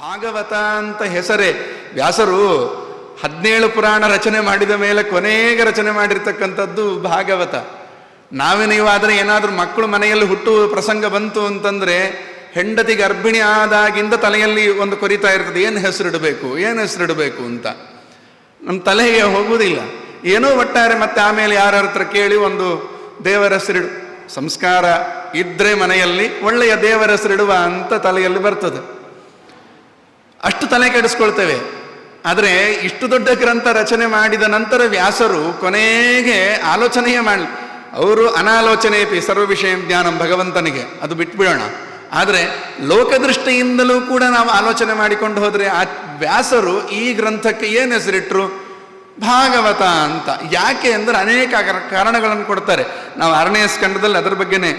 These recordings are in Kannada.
ಭಾಗವತ ಅಂತ ಹೆಸರೇ. ವ್ಯಾಸರು ಹದಿನೇಳು ಪುರಾಣ ರಚನೆ ಮಾಡಿದ ಮೇಲೆ ಕೊನೆಗೆ ರಚನೆ ಮಾಡಿರ್ತಕ್ಕಂಥದ್ದು ಭಾಗವತ. ನಾವೇ ನೀವಾದರೆ ಏನಾದರೂ ಮಕ್ಕಳು ಮನೆಯಲ್ಲಿ ಹುಟ್ಟುವ ಪ್ರಸಂಗ ಬಂತು ಅಂತಂದರೆ ಹೆಂಡತಿ ಗರ್ಭಿಣಿ ಆದಾಗಿಂದ ತಲೆಯಲ್ಲಿ ಒಂದು ಕೊರಿತಾ ಇರ್ತದೆ. ಏನು ಹೆಸರಿಡಬೇಕು? ಏನು ಹೆಸರಿಡಬೇಕು ಅಂತ. ನಮ್ಮ ತಲೆಗೆ ಹೋಗುವುದಿಲ್ಲ. ಏನೋ ಒಟ್ಟಾರೆ ಮತ್ತೆ ಆಮೇಲೆ ಯಾರ ಹತ್ರ ಕೇಳಿ ಒಂದು ದೇವರ ಹೆಸರಿಡು. ಸಂಸ್ಕಾರ ಇದ್ರೆ ಮನೆಯಲ್ಲಿ ಒಳ್ಳೆಯ ದೇವರ ಹೆಸರಿಡುವ ಅಂತ ತಲೆಯಲ್ಲಿ ಬರ್ತದೆ. ಅಷ್ಟು ತಲೆ ಕೆಡಿಸ್ಕೊಳ್ತೇವೆ. ಆದರೆ ಇಷ್ಟು ದೊಡ್ಡ ಗ್ರಂಥ ರಚನೆ ಮಾಡಿದ ನಂತರ ವ್ಯಾಸರು ಕೊನೆಗೆ ಆಲೋಚನೆಯೇ ಮಾಡಲಿ. ಅವರು ಅನಾಲೋಚನೆ ಪಿ ಸರ್ವ ವಿಷಯ ಜ್ಞಾನಂ ಭಗವಂತನಿಗೆ. ಅದು ಬಿಟ್ಬಿಡೋಣ. ಆದರೆ ಲೋಕದೃಷ್ಟಿಯಿಂದಲೂ ಕೂಡ ನಾವು ಆಲೋಚನೆ ಮಾಡಿಕೊಂಡು ಹೋದರೆ ಆ ವ್ಯಾಸರು ಈ ಗ್ರಂಥಕ್ಕೆ ಏನು ಹೆಸರಿಟ್ರು? ಭಾಗವತ ಅಂತ. ಯಾಕೆ ಅಂದರೆ ಅನೇಕ ಕಾರಣಗಳನ್ನು ಕೊಡ್ತಾರೆ. ನಾವು ಆರನೇ ಸ್ಕಂಡದಲ್ಲಿ ಅದರ ಬಗ್ಗೆನೇ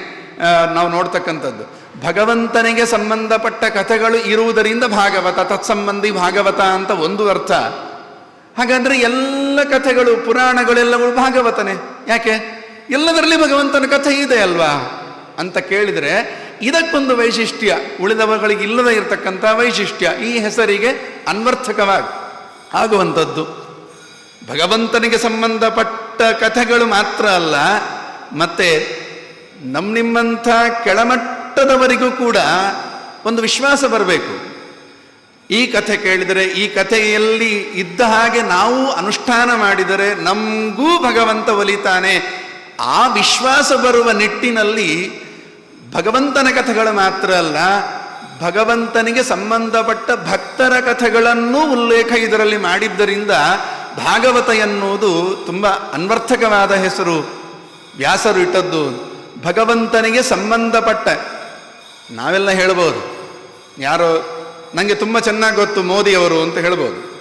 ನಾವು ನೋಡ್ತಕ್ಕಂಥದ್ದು. ಭಗವಂತನಿಗೆ ಸಂಬಂಧಪಟ್ಟ ಕಥೆಗಳು ಇರುವುದರಿಂದ ಭಾಗವತ, ತತ್ಸಂಬಂಧಿ ಭಾಗವತ ಅಂತ ಒಂದು ಅರ್ಥ. ಹಾಗಾದ್ರೆ ಎಲ್ಲ ಕಥೆಗಳು, ಪುರಾಣಗಳೆಲ್ಲವೂ ಭಾಗವತನೇ. ಯಾಕೆ? ಎಲ್ಲದರಲ್ಲಿ ಭಗವಂತನ ಕಥೆ ಇದೆ ಅಲ್ವಾ? ಅಂತ ಕೇಳಿದರೆ, ಇದಕ್ಕೊಂದು ವೈಶಿಷ್ಟ್ಯ, ಉಳಿದವಗಳಿಗೆ ಇಲ್ಲದೆ ಇರತಕ್ಕಂಥ ವೈಶಿಷ್ಟ್ಯ, ಈ ಹೆಸರಿಗೆ ಅನ್ವರ್ಥಕವಾಗಿ ಆಗುವಂಥದ್ದು. ಭಗವಂತನಿಗೆ ಸಂಬಂಧಪಟ್ಟ ಕಥೆಗಳು ಮಾತ್ರ ಅಲ್ಲ, ಮತ್ತೆ ನಮ್ಮ ನಿಮ್ಮಂಥ ಕೆಳಮಟ್ಟದವರಿಗೂ ಕೂಡ ಒಂದು ವಿಶ್ವಾಸ ಬರಬೇಕು. ಈ ಕಥೆ ಕೇಳಿದರೆ, ಈ ಕಥೆಯಲ್ಲಿ ಇದ್ದ ಹಾಗೆ ನಾವು ಅನುಷ್ಠಾನ ಮಾಡಿದರೆ ನಮಗೂ ಭಗವಂತ ಒಲಿತಾನೆ. ಆ ವಿಶ್ವಾಸ ಬರುವ ನಿಟ್ಟಿನಲ್ಲಿ ಭಗವಂತನ ಕಥೆಗಳು ಮಾತ್ರ ಅಲ್ಲ, ಭಗವಂತನಿಗೆ ಸಂಬಂಧಪಟ್ಟ ಭಕ್ತರ ಕಥೆಗಳನ್ನೂ ಉಲ್ಲೇಖ ಇದರಲ್ಲಿ ಮಾಡಿದ್ದರಿಂದ ಭಾಗವತ ಎನ್ನುವುದು ತುಂಬ ಅನ್ವರ್ಥಕವಾದ ಹೆಸರು. ವ್ಯಾಸರು ಇಟ್ಟದ್ದು ಭಗವಂತನಿಗೆ ಸಂಬಂಧಪಟ್ಟ ನಾವೆಲ್ಲ ಹೇಳ್ಬೋದು. ಯಾರೋ ನನಗೆ ತುಂಬ ಚೆನ್ನಾಗಿ ಗೊತ್ತು ಮೋದಿಯವರು ಅಂತ ಹೇಳ್ಬೋದು.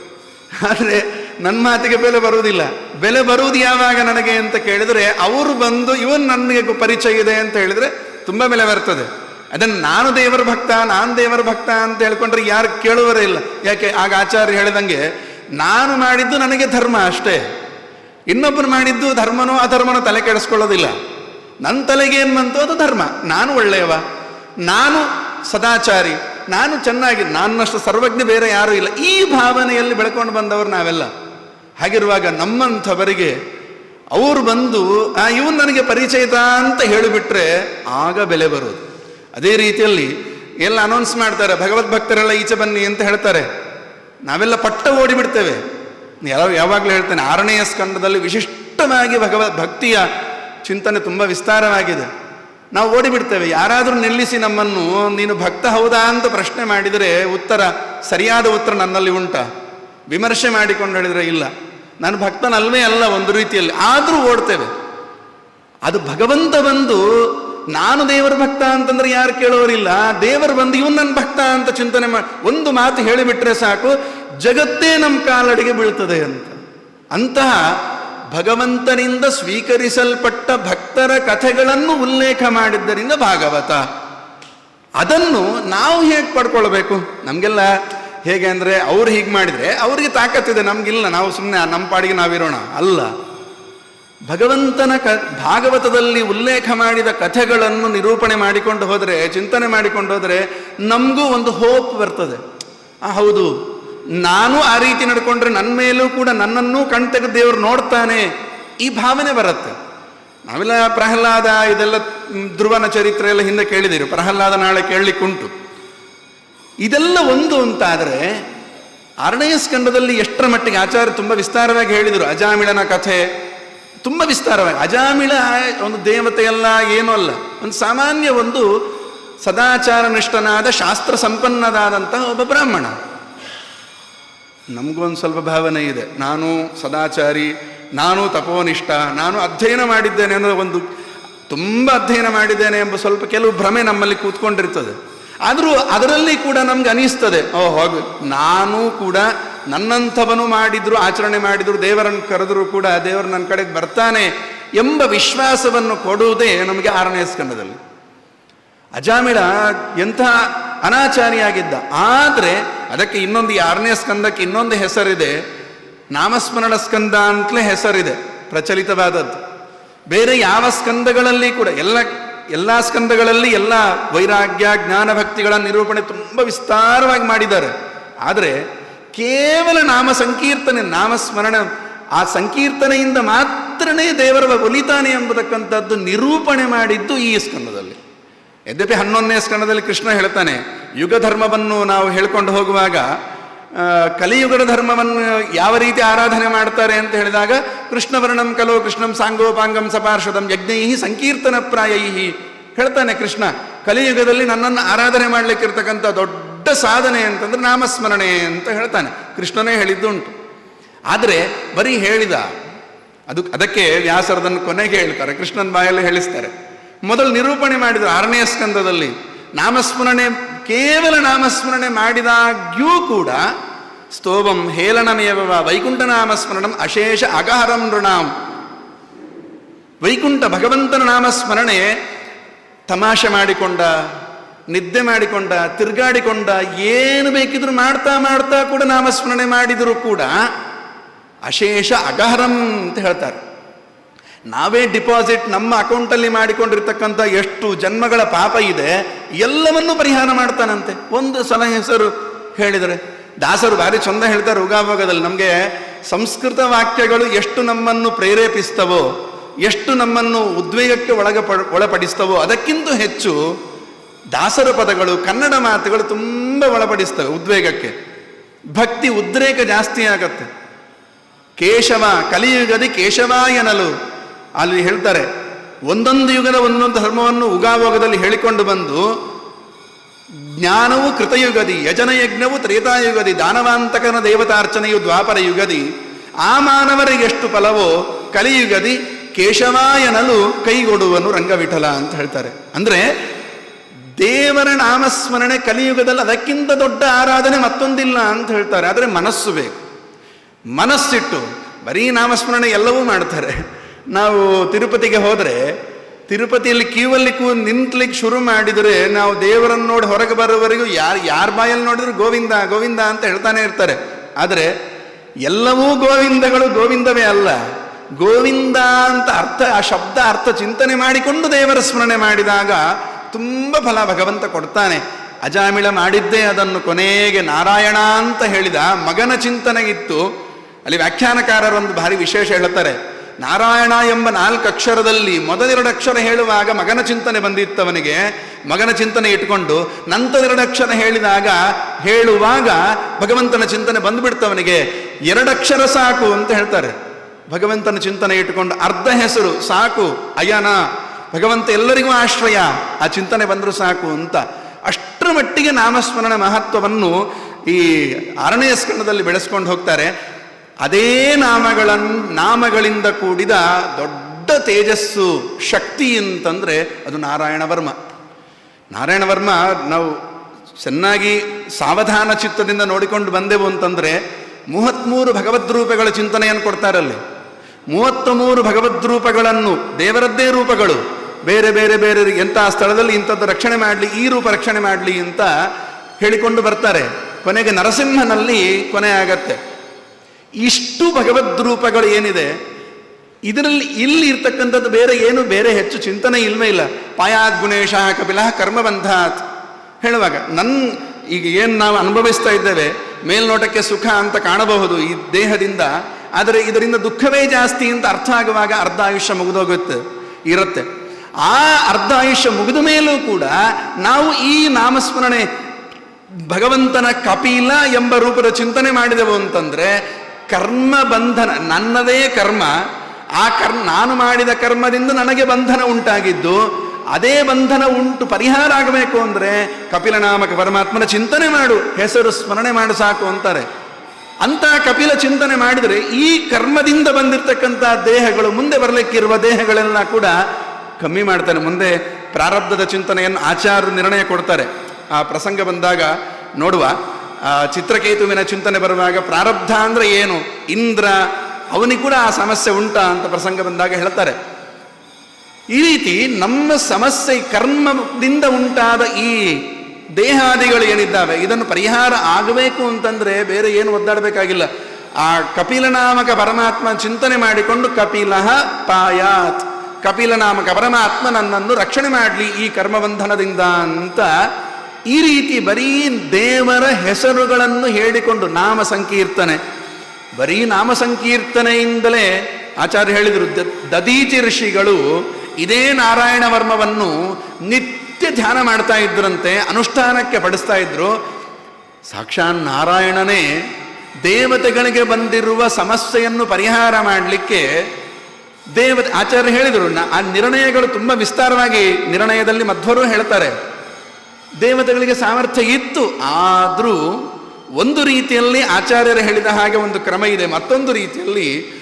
ಆದರೆ ನನ್ನ ಮಾತಿಗೆ ಬೆಲೆ ಬರುವುದಿಲ್ಲ. ಬೆಲೆ ಬರುವುದು ಯಾವಾಗ ನನಗೆ ಅಂತ ಕೇಳಿದರೆ, ಅವರು ಬಂದು, ಇವನ್ ನನಗೆ ಪರಿಚಯ ಇದೆ ಅಂತ ಹೇಳಿದರೆ ತುಂಬ ಬೆಲೆ ಬರ್ತದೆ. ಅದನ್ನು ನಾನು ದೇವರ ಭಕ್ತ, ನಾನು ದೇವರ ಭಕ್ತ ಅಂತ ಹೇಳ್ಕೊಂಡ್ರೆ ಯಾರು ಕೇಳುವರೇ ಇಲ್ಲ. ಯಾಕೆ, ಆಗ ಆಚಾರ್ಯ ಹೇಳಿದಂಗೆ, ನಾನು ಮಾಡಿದ್ದು ನನಗೆ ಧರ್ಮ ಅಷ್ಟೇ. ಇನ್ನೊಬ್ಬರು ಮಾಡಿದ್ದು ಧರ್ಮನೋ ಅಧರ್ಮನೋ ತಲೆ ಕೆಡಿಸ್ಕೊಳ್ಳೋದಿಲ್ಲ. ನನ್ನ ತಲೆಗೆ ಏನು ಬಂತು? ಅದು ಧರ್ಮ. ನಾನು ಒಳ್ಳೆಯವ. ನಾನು ಸದಾಚಾರಿ, ನಾನು ಚೆನ್ನಾಗಿ, ನನ್ನಷ್ಟು ಸರ್ವಜ್ಞ ಬೇರೆ ಯಾರೂ ಇಲ್ಲ. ಈ ಭಾವನೆಯಲ್ಲಿ ಬೆಳ್ಕೊಂಡು ಬಂದವರು ನಾವೆಲ್ಲ. ಹಾಗಿರುವಾಗ ನಮ್ಮಂಥವರಿಗೆ ಅವರು ಬಂದು, ಆ, ಇವನು ನನಗೆ ಪರಿಚಯಿತ ಅಂತ ಹೇಳಿಬಿಟ್ರೆ ಆಗ ಬೆಲೆ ಬರೋದು. ಅದೇ ರೀತಿಯಲ್ಲಿ ಎಲ್ಲ ಅನೌನ್ಸ್ ಮಾಡ್ತಾರೆ, ಭಗವದ್ ಭಕ್ತರೆಲ್ಲ ಈಚೆ ಬನ್ನಿ ಅಂತ ಹೇಳ್ತಾರೆ. ನಾವೆಲ್ಲ ಪಟ್ಟ ಓಡಿಬಿಡ್ತೇವೆ. ಯಾವ, ಯಾವಾಗಲೂ ಹೇಳ್ತೇನೆ, ಆರನೆಯ ಸ್ಕಂದದಲ್ಲಿ ವಿಶಿಷ್ಟವಾಗಿ ಭಗವದ್ ಭಕ್ತಿಯ ಚಿಂತನೆ ತುಂಬ ವಿಸ್ತಾರವಾಗಿದೆ. ನಾವು ಓಡಿಬಿಡ್ತೇವೆ. ಯಾರಾದರೂ ನಿಲ್ಲಿಸಿ ನಮ್ಮನ್ನು, ನೀನು ಭಕ್ತ ಹೌದಾ ಅಂತ ಪ್ರಶ್ನೆ ಮಾಡಿದರೆ ಉತ್ತರ, ಸರಿಯಾದ ಉತ್ತರ ನನ್ನಲ್ಲಿ ಉಂಟಾ. ವಿಮರ್ಶೆ ಮಾಡಿಕೊಂಡು ಹೇಳಿದರೆ ಇಲ್ಲ. ನಾನು ಭಕ್ತನಲ್ವೇ ಅಲ್ಲ ಒಂದು ರೀತಿಯಲ್ಲಿ. ಆದರೂ ಓಡ್ತೇವೆ. ಅದು ಭಗವಂತ ಬಂದು, ನಾನು ದೇವರ ಭಕ್ತ ಅಂತಂದ್ರೆ ಯಾರು ಕೇಳೋರಿಲ್ಲ. ದೇವರು ಬಂದು ಇವನು ನನ್ನ ಭಕ್ತ ಅಂತ ಚಿಂತನೆ ಮಾಡಿ ಒಂದು ಮಾತು ಹೇಳಿಬಿಟ್ರೆ ಸಾಕು, ಜಗತ್ತೇ ನಮ್ಮ ಕಾಲಡಿಗೆ ಬೀಳ್ತದೆ ಅಂತ. ಅಂತಹ ಭಗವಂತನಿಂದ ಸ್ವೀಕರಿಸಲ್ಪಟ್ಟ ಭಕ್ತರ ಕಥೆಗಳನ್ನು ಉಲ್ಲೇಖ ಮಾಡಿದ್ದರಿಂದ ಭಾಗವತ. ಅದನ್ನು ನಾವು ಹೇಗೆ ಪಡ್ಕೊಳ್ಬೇಕು? ನಮಗೆಲ್ಲ ಹೇಗೆ ಅಂದರೆ ಅವ್ರು ಹೀಗೆ ಮಾಡಿದರೆ ಅವ್ರಿಗೆ ತಾಕತ್ತಿದೆ ನಮಗಿಲ್ಲ, ನಾವು ಸುಮ್ಮನೆ ನಮ್ಮ ಪಾಡಿಗೆ ನಾವಿರೋಣ. ಅಲ್ಲ. ಭಗವಂತನ ಕ, ಭಾಗವತದಲ್ಲಿ ಉಲ್ಲೇಖ ಮಾಡಿದ ಕಥೆಗಳನ್ನು ನಿರೂಪಣೆ ಮಾಡಿಕೊಂಡು ಹೋದರೆ, ಚಿಂತನೆ ಮಾಡಿಕೊಂಡು ಹೋದರೆ ನಮಗೂ ಒಂದು ಹೋಪ್ ಬರ್ತದೆ. ಆ ಹೌದು. ನಾನು ಆ ರೀತಿ ನಡ್ಕೊಂಡ್ರೆ ನನ್ನ ಮೇಲೂ ಕೂಡ ನನ್ನನ್ನೂ ಕಣ್ತೆಗೆ ದೇವರು ನೋಡ್ತಾನೆ. ಈ ಭಾವನೆ ಬರುತ್ತೆ. ನಾವೆಲ್ಲ ಪ್ರಹ್ಲಾದ, ಇದೆಲ್ಲ ಧ್ರುವನ ಚರಿತ್ರೆ ಎಲ್ಲ ಹಿಂದೆ ಕೇಳಿದಿರಿ ಪ್ರಹ್ಲಾದ ನಾಳೆ ಕೇಳಲಿಕ್ಕುಂಟು ಇದೆಲ್ಲ ಒಂದು ಅಂತಾದರೆ, ಆರನೆಯ ಸ್ಕಂದದಲ್ಲಿ ಎಷ್ಟರ ಮಟ್ಟಿಗೆ ಆಚಾರ್ಯ ತುಂಬ ವಿಸ್ತಾರವಾಗಿ ಹೇಳಿದರು. ಅಜಾಮಿಳನ ಕಥೆ ತುಂಬ ವಿಸ್ತಾರವಾಗಿ. ಅಜಾಮಿಳ ಒಂದು ದೇವತೆಯಲ್ಲ, ಏನೂ ಅಲ್ಲ. ಒಂದು ಸಾಮಾನ್ಯ ಒಂದು ಸದಾಚಾರ ನಿಷ್ಠನಾದ ಶಾಸ್ತ್ರ ಸಂಪನ್ನದಾದಂತಹ ಒಬ್ಬ ಬ್ರಾಹ್ಮಣ. ನಮಗೂ ಒಂದು ಸ್ವಲ್ಪ ಭಾವನೆ ಇದೆ. ನಾನು ಸದಾಚಾರಿ, ನಾನು ತಪೋನಿಷ್ಠ, ನಾನು ಅಧ್ಯಯನ ಮಾಡಿದ್ದೇನೆ ಅನ್ನೋ ಒಂದು ತುಂಬ ಅಧ್ಯಯನ ಮಾಡಿದ್ದೇನೆ ಎಂಬ ಸ್ವಲ್ಪ ಕೆಲವು ಭ್ರಮೆ ನಮ್ಮಲ್ಲಿ ಕೂತ್ಕೊಂಡಿರ್ತದೆ. ಆದರೂ ಅದರಲ್ಲಿ ಕೂಡ ನಮ್ಗೆ ಅನಿಸ್ತದೆ ಓ ಹೋಗ ನಾನು ಕೂಡ ನನ್ನಂಥವನು ಮಾಡಿದ್ರು, ಆಚರಣೆ ಮಾಡಿದ್ರು, ದೇವರನ್ನು ಕರೆದರೂ ಕೂಡ ದೇವರು ನನ್ನ ಕಡೆಗೆ ಬರ್ತಾನೆ ಎಂಬ ವಿಶ್ವಾಸವನ್ನು ಕೊಡುವುದೇ ನಮಗೆ ಆರನೇ ಸ್ಕಂದದಲ್ಲಿ. ಅಜಾಮಿಳ ಎಂಥ ಅನಾಚಾರಿಯಾಗಿದ್ದ. ಆದರೆ ಅದಕ್ಕೆ ಇನ್ನೊಂದು ಆರನೇ ಸ್ಕಂದಕ್ಕೆ ಇನ್ನೊಂದು ಹೆಸರಿದೆ, ನಾಮಸ್ಮರಣ ಸ್ಕಂದ ಅಂತಲೇ ಹೆಸರಿದೆ, ಪ್ರಚಲಿತವಾದದ್ದು. ಬೇರೆ ಯಾವ ಸ್ಕಂದಗಳಲ್ಲಿ ಕೂಡ ಎಲ್ಲ ಎಲ್ಲ ಸ್ಕಂದಗಳಲ್ಲಿ ಎಲ್ಲ ವೈರಾಗ್ಯ ಜ್ಞಾನ ಭಕ್ತಿಗಳ ನಿರೂಪಣೆ ತುಂಬ ವಿಸ್ತಾರವಾಗಿ ಮಾಡಿದ್ದಾರೆ. ಆದರೆ ಕೇವಲ ನಾಮ ಸಂಕೀರ್ತನೆ, ನಾಮಸ್ಮರಣ, ಆ ಸಂಕೀರ್ತನೆಯಿಂದ ಮಾತ್ರನೇ ದೇವರ ಒಲಿತಾನೆ ಎಂಬತಕ್ಕಂಥದ್ದು ನಿರೂಪಣೆ ಮಾಡಿದ್ದು ಈ ಸ್ಕಂದದಲ್ಲಿ. ಯದ್ಯಪಿ ಹನ್ನೊಂದನೇ ಸ್ಕಂದದಲ್ಲಿ ಕೃಷ್ಣ ಹೇಳ್ತಾನೆ ಯುಗ ಧರ್ಮವನ್ನು ನಾವು ಹೇಳ್ಕೊಂಡು ಹೋಗುವಾಗ ಕಲಿಯುಗದ ಧರ್ಮವನ್ನು ಯಾವ ರೀತಿ ಆರಾಧನೆ ಮಾಡ್ತಾರೆ ಅಂತ ಹೇಳಿದಾಗ, ಕೃಷ್ಣವರ್ಣಂ ಕಲೋ ಕೃಷ್ಣಂ ಸಾಂಗೋಪಾಂಗಂ ಸಪಾರ್ಷದಂ ಯಜ್ಞೈಹಿ ಸಂಕೀರ್ತನ ಪ್ರಾಯೈಹಿ ಹೇಳ್ತಾನೆ ಕೃಷ್ಣ, ಕಲಿಯುಗದಲ್ಲಿ ನನ್ನನ್ನು ಆರಾಧನೆ ಮಾಡಲಿಕ್ಕಿರ್ತಕ್ಕಂಥ ದೊಡ್ಡ ಸಾಧನೆ ಅಂತಂದ್ರೆ ನಾಮಸ್ಮರಣೆ ಅಂತ ಹೇಳ್ತಾನೆ, ಕೃಷ್ಣನೇ ಹೇಳಿದ್ದುಂಟು. ಆದರೆ ಬರೀ ಹೇಳಿದ, ಅದು, ಅದಕ್ಕೆ ವ್ಯಾಸರದನ್ನು ಕೊನೆಗೆ ಹೇಳ್ತಾರೆ, ಕೃಷ್ಣನ ಬಾಯಲ್ಲಿ ಹೇಳಿಸ್ತಾರೆ ಮೊದಲು ನಿರೂಪಣೆ ಮಾಡಿದರು ಆರನೇ ಸ್ಕಂದದಲ್ಲಿ. ನಾಮಸ್ಮರಣೆ, ಕೇವಲ ನಾಮಸ್ಮರಣೆ ಮಾಡಿದಾಗ್ಯೂ ಕೂಡ ಸ್ತೋಭಂ ಹೇಳನಮೇವ ವೈಕುಂಠ ನಾಮಸ್ಮರಣಂ ಅಶೇಷ ಅಗಹರಂ ನೃಣಾಂ. ವೈಕುಂಠ ಭಗವಂತನ ನಾಮಸ್ಮರಣೆ ತಮಾಷೆ ಮಾಡಿಕೊಂಡ, ನಿದ್ದೆ ಮಾಡಿಕೊಂಡ, ತಿರ್ಗಾಡಿಕೊಂಡ, ಏನು ಬೇಕಿದ್ರು ಮಾಡ್ತಾ ಮಾಡ್ತಾ ಕೂಡ ನಾಮಸ್ಮರಣೆ ಮಾಡಿದರೂ ಕೂಡ ಅಶೇಷ ಅಗಹರಂ ಅಂತ ಹೇಳ್ತಾರೆ. ನಾವೇ ಡಿಪಾಸಿಟ್ ನಮ್ಮ ಅಕೌಂಟಲ್ಲಿ ಮಾಡಿಕೊಂಡಿರ್ತಕ್ಕಂಥ ಎಷ್ಟು ಜನ್ಮಗಳ ಪಾಪ ಇದೆ, ಎಲ್ಲವನ್ನೂ ಪರಿಹಾರ ಮಾಡ್ತಾನಂತೆ. ಒಂದು ಸಲ ಹೆಸರು ಹೇಳಿದರೆ, ದಾಸರು ಭಾರಿ ಚಂದ ಹೇಳ್ತಾರೆ ಉಗಾಭೋಗದಲ್ಲಿ ನಮಗೆ ಸಂಸ್ಕೃತ ವಾಕ್ಯಗಳು ಎಷ್ಟು ನಮ್ಮನ್ನು ಪ್ರೇರೇಪಿಸ್ತವೋ, ಎಷ್ಟು ನಮ್ಮನ್ನು ಉದ್ವೇಗಕ್ಕೆ ಒಳಗ ಒಳಪಡಿಸ್ತವೋ, ಅದಕ್ಕಿಂತ ಹೆಚ್ಚು ದಾಸರ ಪದಗಳು, ಕನ್ನಡ ಮಾತುಗಳು ತುಂಬ ಒಳಪಡಿಸ್ತವೆ ಉದ್ವೇಗಕ್ಕೆ. ಭಕ್ತಿ ಉದ್ರೇಕ ಜಾಸ್ತಿ ಆಗತ್ತೆ. ಕೇಶವ, ಕಲಿಯುಗದಿ ಕೇಶವ ಎನ್ನಲು ಅಲ್ಲಿ ಹೇಳ್ತಾರೆ, ಒಂದೊಂದು ಯುಗದ ಒಂದೊಂದು ಧರ್ಮವನ್ನು ಉಗಾವೋಗದಲ್ಲಿ ಹೇಳಿಕೊಂಡು ಬಂದು, ಜ್ಞಾನವು ಕೃತಯುಗದಿ, ಯಜನಯಜ್ಞವು ತ್ರೇತಾಯುಗದಿ, ದಾನವಾಂತಕನ ದೇವತಾರ್ಚನೆಯು ದ್ವಾಪರ ಯುಗದಿ, ಆ ಮಾನವರಿಗೆ ಎಷ್ಟು ಫಲವೋ ಕಲಿಯುಗದಿ, ಕೇಶವಾಯನಲು ಕೈಗೊಡುವನು ರಂಗವಿಠಲ ಅಂತ ಹೇಳ್ತಾರೆ. ಅಂದ್ರೆ, ದೇವರ ನಾಮಸ್ಮರಣೆ ಕಲಿಯುಗದಲ್ಲಿ ಅದಕ್ಕಿಂತ ದೊಡ್ಡ ಆರಾಧನೆ ಮತ್ತೊಂದಿಲ್ಲ ಅಂತ ಹೇಳ್ತಾರೆ. ಆದರೆ ಮನಸ್ಸು ಬೇಕು. ಮನಸ್ಸಿಟ್ಟು, ಬರೀ ನಾಮಸ್ಮರಣೆ ಎಲ್ಲವೂ ಮಾಡ್ತಾರೆ. ನಾವು ತಿರುಪತಿಗೆ ಹೋದರೆ, ತಿರುಪತಿಯಲ್ಲಿ ಕ್ಯೂವಲ್ಲಿ ಕೂ ನಿಂತ್ಲಿಕ್ಕೆ ಶುರು ಮಾಡಿದರೆ ನಾವು ದೇವರನ್ನು ನೋಡಿ ಹೊರಗೆ ಬರೋವರೆಗೂ ಯಾರು, ಯಾರ ಬಾಯಲ್ಲಿ ನೋಡಿದ್ರು ಗೋವಿಂದ ಗೋವಿಂದ ಅಂತ ಹೇಳ್ತಾನೆ ಇರ್ತಾರೆ. ಆದರೆ ಎಲ್ಲವೂ ಗೋವಿಂದಗಳು ಗೋವಿಂದವೇ ಅಲ್ಲ. ಗೋವಿಂದ ಅಂತ ಅರ್ಥ, ಆ ಶಬ್ದ ಅರ್ಥ ಚಿಂತನೆ ಮಾಡಿಕೊಂಡು ದೇವರ ಸ್ಮರಣೆ ಮಾಡಿದಾಗ ತುಂಬ ಫಲ ಭಗವಂತ ಕೊಡ್ತಾನೆ. ಅಜಾಮಿಳ ಮಾಡಿದ್ದೇ ಅದನ್ನು ಕೊನೆಗೆ ನಾರಾಯಣ ಅಂತ ಹೇಳಿದ ಮಗನ ಚಿಂತನೆಗಿತ್ತು. ಅಲ್ಲಿ ವ್ಯಾಖ್ಯಾನಕಾರರೊಂದು ಭಾರಿ ವಿಶೇಷ ಹೇಳ್ತಾರೆ. ನಾರಾಯಣ ಎಂಬ ನಾಲ್ಕು ಅಕ್ಷರದಲ್ಲಿ ಮೊದಲೆರಡು ಅಕ್ಷರ ಹೇಳುವಾಗ ಮಗನ ಚಿಂತನೆ ಬಂದಿತ್ತವನಿಗೆ. ಮಗನ ಚಿಂತನೆ ಇಟ್ಕೊಂಡು ನಂತರೆರಡಕ್ಷರ ಹೇಳಿದಾಗ, ಹೇಳುವಾಗ ಭಗವಂತನ ಚಿಂತನೆ ಬಂದ್ಬಿಡ್ತವನಿಗೆ. ಎರಡಕ್ಷರ ಸಾಕು ಅಂತ ಹೇಳ್ತಾರೆ. ಭಗವಂತನ ಚಿಂತನೆ ಇಟ್ಟುಕೊಂಡು ಅರ್ಧ ಹೆಸರು ಸಾಕು ಅಯನ ಭಗವಂತ ಎಲ್ಲರಿಗೂ ಆಶ್ರಯ, ಆ ಚಿಂತನೆ ಬಂದರೂ ಸಾಕು ಅಂತ. ಅಷ್ಟರ ಮಟ್ಟಿಗೆ ನಾಮಸ್ಮರಣ ಮಹತ್ವವನ್ನು ಈ ಆರನೆಯ ಸ್ಕಂಡದಲ್ಲಿ ಬೆಳೆಸ್ಕೊಂಡು ಹೋಗ್ತಾರೆ. ಅದೇ ನಾಮಗಳನ್ನು ನಾಮಗಳಿಂದ ಕೂಡಿದ ದೊಡ್ಡ ತೇಜಸ್ಸು, ಶಕ್ತಿ ಅಂತಂದರೆ ಅದು ನಾರಾಯಣ ವರ್ಮ ನಾರಾಯಣ ವರ್ಮ ನಾವು ಚೆನ್ನಾಗಿ ಸಾವಧಾನ ಚಿತ್ತದಿಂದ ನೋಡಿಕೊಂಡು ಬಂದೆವು ಅಂತಂದರೆ ಮೂವತ್ತ್ಮೂರು ಭಗವದ್ರೂಪಗಳ ಚಿಂತನೆಯನ್ನು ಕೊಡ್ತಾರಲ್ಲಿ. ಮೂವತ್ತ ಮೂರು ಭಗವದ್ರೂಪಗಳನ್ನು ದೇವರದ್ದೇ ರೂಪಗಳು, ಬೇರೆ ಬೇರೆ ಬೇರೆ ಎಂಥ ಸ್ಥಳದಲ್ಲಿ ಇಂಥದ್ದು ರಕ್ಷಣೆ ಮಾಡಲಿ, ಈ ರೂಪ ರಕ್ಷಣೆ ಮಾಡಲಿ ಅಂತ ಹೇಳಿಕೊಂಡು ಬರ್ತಾರೆ. ಕೊನೆಗೆ ನರಸಿಂಹನಲ್ಲಿ ಕೊನೆ ಆಗತ್ತೆ. ಇಷ್ಟು ಭಗವದ್ರೂಪಗಳು ಏನಿದೆ, ಇದರಲ್ಲಿ ಇಲ್ಲಿ ಇರ್ತಕ್ಕಂಥದ್ದು ಬೇರೆ ಏನು ಬೇರೆ ಹೆಚ್ಚು ಚಿಂತನೆ ಇಲ್ವೇ ಇಲ್ಲ. ಪಾಯಾತ್ ಗುಣೇಶ ಕಪಿಲ ಕರ್ಮಬಂಧಾತ್. ಹೇಳುವಾಗ ನನ್ನ ಈಗ ಏನು ನಾವು ಅನುಭವಿಸ್ತಾ ಇದ್ದೇವೆ, ಮೇಲ್ನೋಟಕ್ಕೆ ಸುಖ ಅಂತ ಕಾಣಬಹುದು ಈ ದೇಹದಿಂದ, ಆದರೆ ಇದರಿಂದ ದುಃಖವೇ ಜಾಸ್ತಿ ಅಂತ ಅರ್ಥ ಆಗುವಾಗ ಅರ್ಧ ಆಯುಷ್ಯ ಮುಗಿದೋಗುತ್ತೆ, ಇರುತ್ತೆ. ಆ ಅರ್ಧ ಆಯುಷ್ಯ ಮುಗಿದ ಮೇಲೂ ಕೂಡ ನಾವು ಈ ನಾಮಸ್ಮರಣೆ ಭಗವಂತನ ಕಪಿಲ ಎಂಬ ರೂಪದ ಚಿಂತನೆ ಮಾಡಿದೆವು ಅಂತಂದ್ರೆ ಕರ್ಮ ಬಂಧನ ನನ್ನದೇ ಕರ್ಮ, ಆ ಕರ್ಮ ನಾನು ಮಾಡಿದ ಕರ್ಮದಿಂದ ನನಗೆ ಬಂಧನ ಉಂಟಾಗಿದ್ದು, ಅದೇ ಬಂಧನ ಉಂಟು ಪರಿಹಾರ ಆಗಬೇಕು ಅಂದರೆ ಕಪಿಲನಾಮಕ ಪರಮಾತ್ಮನ ಚಿಂತನೆ ಮಾಡು, ಹೆಸರು ಸ್ಮರಣೆ ಮಾಡು ಸಾಕು ಅಂತಾರೆ. ಅಂತ ಕಪಿಲ ಚಿಂತನೆ ಮಾಡಿದರೆ ಈ ಕರ್ಮದಿಂದ ಬಂದಿರತಕ್ಕಂಥ ದೇಹಗಳು ಮುಂದೆ ಬರಲಿಕ್ಕಿರುವ ದೇಹಗಳೆಲ್ಲ ಕೂಡ ಕಮ್ಮಿ ಮಾಡ್ತಾನೆ ಮುಂದೆ ಪ್ರಾರಬ್ಧದ ಚಿಂತನೆಯನ್ನು ಆಚಾರ ನಿರ್ಣಯ ಕೊಡ್ತಾರೆ. ಆ ಪ್ರಸಂಗ ಬಂದಾಗ ನೋಡುವ ಚಿತ್ರಕೇತುವಿನ ಚಿಂತನೆ ಬರುವಾಗ ಪ್ರಾರಬ್ಧ ಅಂದರೆ ಏನು? ಇಂದ್ರ, ಅವನಿಗೆ ಕೂಡ ಆ ಸಮಸ್ಯೆ ಉಂಟಾ ಅಂತ ಪ್ರಸಂಗ ಬಂದಾಗ ಹೇಳ್ತಾರೆ. ಈ ರೀತಿ ನಮ್ಮ ಸಮಸ್ಯೆ ಕರ್ಮದಿಂದ ಉಂಟಾದ ಈ ದೇಹಾದಿಗಳು ಏನಿದ್ದಾವೆ, ಇದನ್ನು ಪರಿಹಾರ ಆಗಬೇಕು ಅಂತಂದ್ರೆ ಬೇರೆ ಏನು ಒದ್ದಾಡಬೇಕಾಗಿಲ್ಲ. ಆ ಕಪಿಲನಾಮಕ ಪರಮಾತ್ಮ ಚಿಂತನೆ ಮಾಡಿಕೊಂಡು ಕಪಿಲಃ ಪಾಯಾತ್. ಕಪಿಲನಾಮಕ ಪರಮಾತ್ಮ ನನ್ನನ್ನು ರಕ್ಷಣೆ ಮಾಡಲಿ ಈ ಕರ್ಮಬಂಧನದಿಂದ ಅಂತ ಈ ರೀತಿ ಬರೀ ದೇವರ ಹೆಸರುಗಳನ್ನು ಹೇಳಿಕೊಂಡು ನಾಮ ಸಂಕೀರ್ತನೆ, ಬರೀ ನಾಮ ಸಂಕೀರ್ತನೆಯಿಂದಲೇ ಆಚಾರ್ಯ ಹೇಳಿದರು. ದದೀಚಿ ಋಷಿಗಳು ಇದೇ ನಾರಾಯಣ ವರ್ಮವನ್ನು ನಿತ್ಯ ಧ್ಯಾನ ಮಾಡ್ತಾ ಇದ್ರಂತೆ, ಅನುಷ್ಠಾನಕ್ಕೆ ಪಡಿಸ್ತಾ ಇದ್ರು. ಸಾಕ್ಷಾತ್ ನಾರಾಯಣನೇ ದೇವತೆಗಳಿಗೆ ಬಂದಿರುವ ಸಮಸ್ಯೆಯನ್ನು ಪರಿಹಾರ ಮಾಡಲಿಕ್ಕೆ ದೇವತೆ, ಆಚಾರ್ಯ ಹೇಳಿದರು. ಆ ನಿರ್ಣಯಗಳು ತುಂಬ ವಿಸ್ತಾರವಾಗಿ ನಿರ್ಣಯದಲ್ಲಿ ಮಧ್ವರು ಹೇಳ್ತಾರೆ. ದೇವತೆಗಳಿಗೆ ಸಾಮರ್ಥ್ಯ ಇತ್ತು, ಆದರೂ ಒಂದು ರೀತಿಯಲ್ಲಿ ಆಚಾರ್ಯರು ಹೇಳಿದ ಹಾಗೆ ಒಂದು ಕ್ರಮ ಇದೆ. ಮತ್ತೊಂದು ರೀತಿಯಲ್ಲಿ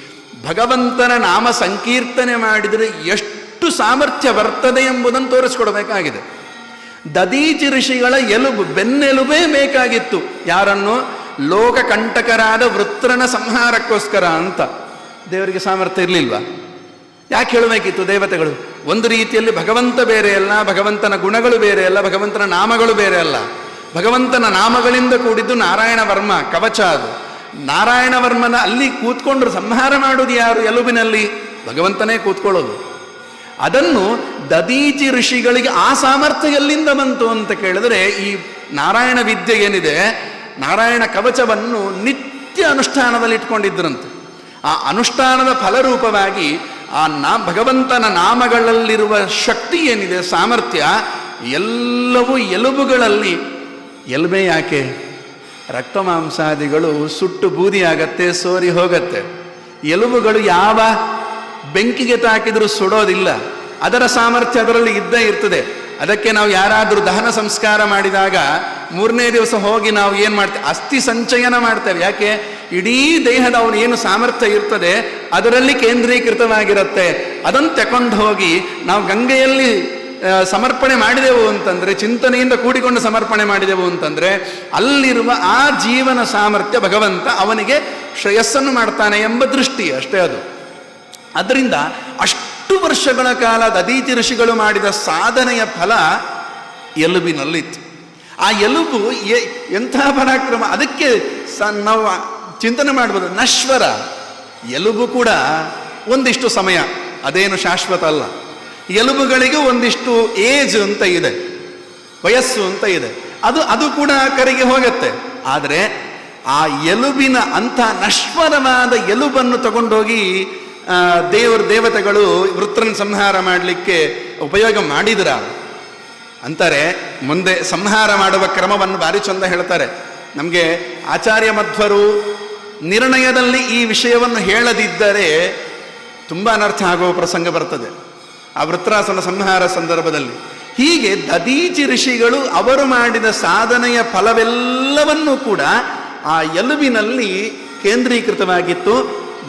ಭಗವಂತನ ನಾಮ ಸಂಕೀರ್ತನೆ ಮಾಡಿದರೆ ಎಷ್ಟು ಸಾಮರ್ಥ್ಯ ಬರ್ತದೆ ಎಂಬುದನ್ನು ತೋರಿಸ್ಕೊಡ್ಬೇಕಾಗಿದೆ. ದದೀಚಿ ಋಷಿಗಳ ಎಲುಬು, ಬೆನ್ನೆಲುಬೇ ಬೇಕಾಗಿತ್ತು. ಯಾರನ್ನು? ಲೋಕಕಂಟಕರಾದ ವೃತ್ರನ ಸಂಹಾರಕ್ಕೋಸ್ಕರ ಅಂತ. ದೇವರಿಗೆ ಸಾಮರ್ಥ್ಯ ಇರಲಿಲ್ವಾ? ಯಾಕೆ ಹೇಳಬೇಕಿತ್ತು ದೇವತೆಗಳು? ಒಂದು ರೀತಿಯಲ್ಲಿ ಭಗವಂತ ಬೇರೆ ಅಲ್ಲ, ಭಗವಂತನ ಗುಣಗಳು ಬೇರೆ ಅಲ್ಲ, ಭಗವಂತನ ನಾಮಗಳು ಬೇರೆ ಅಲ್ಲ. ಭಗವಂತನ ನಾಮಗಳಿಂದ ಕೂಡಿದ್ದು ನಾರಾಯಣ ವರ್ಮ, ಕವಚ ಅದು. ನಾರಾಯಣ ವರ್ಮನ ಅಲ್ಲಿ ಕೂತ್ಕೊಂಡ್ರು ಸಂಹಾರ ಮಾಡೋದು ಯಾರು? ಎಲುಬಿನಲ್ಲಿ ಭಗವಂತನೇ ಕೂತ್ಕೊಳ್ಳೋದು. ಅದನ್ನು ದದೀಚಿ ಋಷಿಗಳಿಗೆ ಆ ಸಾಮರ್ಥ್ಯ ಎಲ್ಲಿಂದ ಬಂತು ಅಂತ ಕೇಳಿದ್ರೆ, ಈ ನಾರಾಯಣ ವಿದ್ಯೆ ಏನಿದೆ? ನಾರಾಯಣ ಕವಚವನ್ನು ನಿತ್ಯ ಅನುಷ್ಠಾನದಲ್ಲಿ ಇಟ್ಕೊಂಡಿದ್ರಂತೆ. ಆ ಅನುಷ್ಠಾನದ ಫಲರೂಪವಾಗಿ ಆ ನಾ ಭಗವಂತನ ನಾಮಗಳಲ್ಲಿರುವ ಶಕ್ತಿ ಏನಿದೆ, ಸಾಮರ್ಥ್ಯ, ಎಲ್ಲವೂ ಎಲುಬುಗಳಲ್ಲಿ, ಎಲ್ಬೆ ಯಾಕೆ? ರಕ್ತ ಮಾಂಸಾದಿಗಳು ಸುಟ್ಟು ಬೂದಿ ಆಗತ್ತೆ, ಸೋರಿ ಹೋಗತ್ತೆ. ಎಲುಬುಗಳು ಯಾವ ಬೆಂಕಿಗೆ ತಾಕಿದರೂ ಸುಡೋದಿಲ್ಲ. ಅದರ ಸಾಮರ್ಥ್ಯ ಅದರಲ್ಲಿ ಇದ್ದೇ ಇರ್ತದೆ. ಅದಕ್ಕೆ ನಾವು ಯಾರಾದರೂ ದಹನ ಸಂಸ್ಕಾರ ಮಾಡಿದಾಗ ಮೂರನೇ ದಿವಸ ಹೋಗಿ ನಾವು ಏನು ಮಾಡ್ತೇವೆ? ಅಸ್ಥಿ ಸಂಚಯನ ಮಾಡ್ತೇವೆ. ಯಾಕೆ? ಇಡೀ ದೇಹದ ಅವನು ಏನು ಸಾಮರ್ಥ್ಯ ಇರ್ತದೆ, ಅದರಲ್ಲಿ ಕೇಂದ್ರೀಕೃತವಾಗಿರುತ್ತೆ. ಅದನ್ನು ತಕೊಂಡು ಹೋಗಿ ನಾವು ಗಂಗೆಯಲ್ಲಿ ಸಮರ್ಪಣೆ ಮಾಡಿದೆವು ಅಂತಂದ್ರೆ, ಚಿಂತನೆಯಿಂದ ಕೂಡಿಕೊಂಡು ಸಮರ್ಪಣೆ ಮಾಡಿದೆವು ಅಂತಂದ್ರೆ, ಅಲ್ಲಿರುವ ಆ ಜೀವನ ಸಾಮರ್ಥ್ಯ ಭಗವಂತ ಅವನಿಗೆ ಶ್ರೇಯಸ್ಸನ್ನು ಮಾಡ್ತಾನೆ ಎಂಬ ದೃಷ್ಟಿ ಅಷ್ಟೇ ಅದು. ಅದರಿಂದ ಅಷ್ಟು ವರ್ಷಗಳ ಕಾಲ ದದೀತಿ ಋಷಿಗಳು ಮಾಡಿದ ಸಾಧನೆಯ ಫಲ ಎಲುಬಿನಲ್ಲಿತ್ತು. ಆ ಎಲುಬು ಎಂಥ ಪರಾಕ್ರಮ, ಅದಕ್ಕೆ ಸ, ನಾವು ಚಿಂತನೆ ಮಾಡ್ಬೋದು. ನಶ್ವರ. ಎಲುಬು ಕೂಡ ಒಂದಿಷ್ಟು ಸಮಯ. ಅದೇನು ಶಾಶ್ವತ ಅಲ್ಲ. ಎಲುಬುಗಳಿಗೂ ಒಂದಿಷ್ಟು ಏಜ್ ಅಂತ ಇದೆ. ವಯಸ್ಸು ಅಂತ ಇದೆ. ಅದು ಅದು ಕೂಡ ಕರಿಗೆ ಹೋಗುತ್ತೆ. ಆದರೆ ಆ ಎಲುಬಿನ ಅಂಥ ನಶ್ವರವಾದ ಎಲುಬನ್ನು ತಗೊಂಡೋಗಿ ದೇವರ ದೇವತೆಗಳು ವೃತ್ರನ ಸಂಹಾರ ಮಾಡಲಿಕ್ಕೆ ಉಪಯೋಗ ಮಾಡಿದ್ರ? ಅಂತಾರೆ, ಮುಂದೆ ಸಂಹಾರ ಮಾಡುವ ಕ್ರಮವನ್ನು ಭಾರಿ ಚಂದ ಹೇಳ್ತಾರೆ. ನಮಗೆ ಆಚಾರ್ಯ ಮಧ್ವರು ನಿರ್ಣಯದಲ್ಲಿ ಈ ವಿಷಯವನ್ನು ಹೇಳದಿದ್ದರೆ ತುಂಬ ಅನರ್ಥ ಆಗುವ ಪ್ರಸಂಗ ಬರ್ತದೆ. ಆ ವೃತ್ರಾಸನ ಸಂಹಾರ ಸಂದರ್ಭದಲ್ಲಿ. ಹೀಗೆ ದದೀಚಿ ಋಷಿಗಳು ಅವರು ಮಾಡಿದ ಸಾಧನೆಯ ಫಲವೆಲ್ಲವನ್ನೂ ಕೂಡ ಆ ಎಲುಬಿನಲ್ಲಿ ಕೇಂದ್ರೀಕೃತವಾಗಿತ್ತು.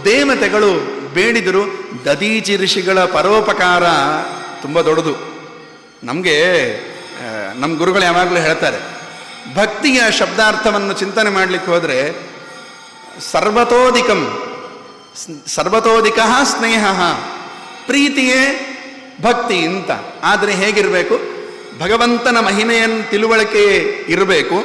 ದೇವತೆಗಳು ಬೇಡಿದರು ದದೀಚಿ ಋಷಿಗಳ ಪರೋಪಕಾರ ತುಂಬ ದೊಡ್ಡದು. ನಮಗೆ ನಮ್ಮ ಗುರುಗಳು ಯಾವಾಗಲೂ ಹೇಳ್ತಾರೆ, ಭಕ್ತಿಯ ಶಬ್ದಾರ್ಥವನ್ನು ಚಿಂತನೆ ಮಾಡಲಿಕ್ಕೆ ಹೋದರೆ ಸರ್ವತೋಧಿಕಂ ಸರ್ವತೋಧಿಕ ಸ್ನೇಹ. ಪ್ರೀತಿಯೇ ಭಕ್ತಿ ಅಂತ. ಆದರೆ ಹೇಗಿರಬೇಕು? ಭಗವಂತನ ಮಹಿಮೆಯನ್ನು ತಿಳುವಳಿಕೆ ಇರಬೇಕು.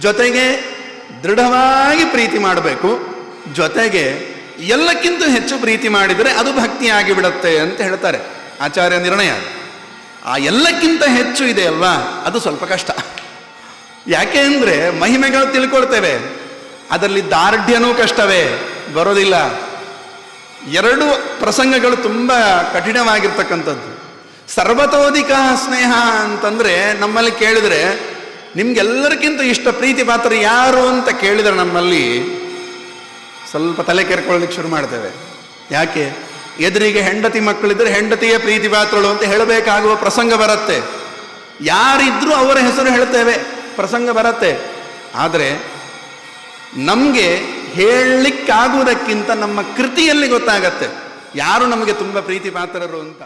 ಜೊತೆಗೆ ದೃಢವಾಗಿ ಪ್ರೀತಿ ಮಾಡಬೇಕು. ಜೊತೆಗೆ ಎಲ್ಲಕ್ಕಿಂತ ಹೆಚ್ಚು ಪ್ರೀತಿ ಮಾಡಿದರೆ ಅದು ಭಕ್ತಿಯಾಗಿ ಬಿಡುತ್ತೆ ಅಂತ ಹೇಳ್ತಾರೆ ಆಚಾರ್ಯ ನಿರ್ಣಯ. ಆ ಎಲ್ಲಕ್ಕಿಂತ ಹೆಚ್ಚು ಇದೆ ಅಲ್ವಾ? ಅದು ಸ್ವಲ್ಪ ಕಷ್ಟ. ಯಾಕೆ ಅಂದರೆ ಮಹಿಮೆಗಳು ತಿಳ್ಕೊಳ್ತೇವೆ. ಅದರಲ್ಲಿ ದಾರ್ಢ್ಯನೂ ಕಷ್ಟವೇ, ಬರೋದಿಲ್ಲ. ಎರಡು ಪ್ರಸಂಗಗಳು ತುಂಬ ಕಠಿಣವಾಗಿರ್ತಕ್ಕಂಥದ್ದು. ಸರ್ವತೋಧಿಕ ಸ್ನೇಹ ಅಂತಂದರೆ ನಮ್ಮಲ್ಲಿ ಕೇಳಿದರೆ, ನಿಮ್ಗೆಲ್ಲರಿಗಿಂತ ಇಷ್ಟ ಪ್ರೀತಿ ಪಾತ್ರ ಯಾರು ಅಂತ ಕೇಳಿದರೆ ನಮ್ಮಲ್ಲಿ ಸ್ವಲ್ಪ ತಲೆ ಕೆರ್ಕೊಳ್ಳಿಕ್ಕೆ ಶುರು ಮಾಡ್ತೇವೆ. ಯಾಕೆ? ಎದುರಿಗೆ ಹೆಂಡತಿ ಮಕ್ಕಳಿದ್ರೆ ಹೆಂಡತಿಯ ಪ್ರೀತಿ ಪಾತ್ರಳು ಅಂತ ಹೇಳಬೇಕಾಗುವ ಪ್ರಸಂಗ ಬರುತ್ತೆ. ಯಾರಿದ್ರೂ ಅವರ ಹೆಸರು ಹೇಳ್ತೇವೆ, ಪ್ರಸಂಗ ಬರುತ್ತೆ. ಆದರೆ ನಮಗೆ ಹೇಳಲಿಕ್ಕಾಗುವುದಕ್ಕಿಂತ ನಮ್ಮ ಕೃತಿಯಲ್ಲಿ ಗೊತ್ತಾಗತ್ತೆ. ಯಾರು ನಮಗೆ ತುಂಬ ಪ್ರೀತಿ ಪಾತ್ರರು ಅಂತ?